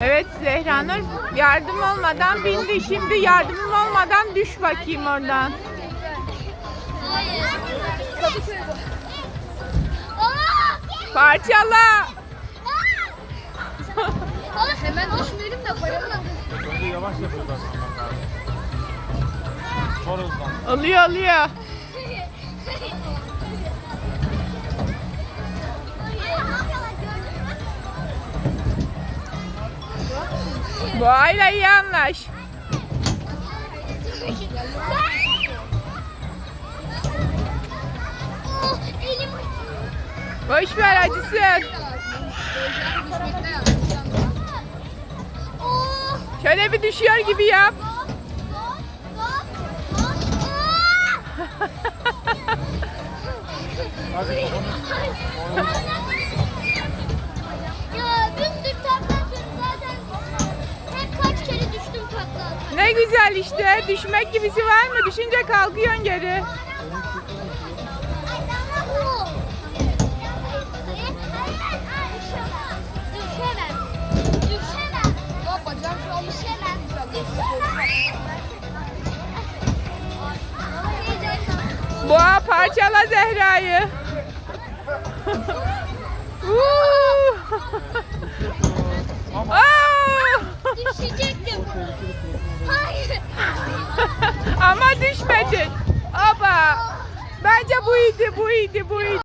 Evet Zehranur yardım olmadan bindi. Şimdi yardımın olmadan düş bakayım oradan. Parçala. Hemen düşmeyelim de paramı yavaş. Sonra hızlan. Oluyor oluyor. Boğayla iyi anlaş. Boş ver acısın. Şöyle bir düşüyor gibi yap. Hadi Ne güzel işte. Düşmek gibisi var mı? Düşünce kalkıyorsun geri. Boğa parçala Zehra'yı. Uuu. Ama düşmedin. Aba. Bence bu iyiydi, bu iyiydi, bu iyiydi.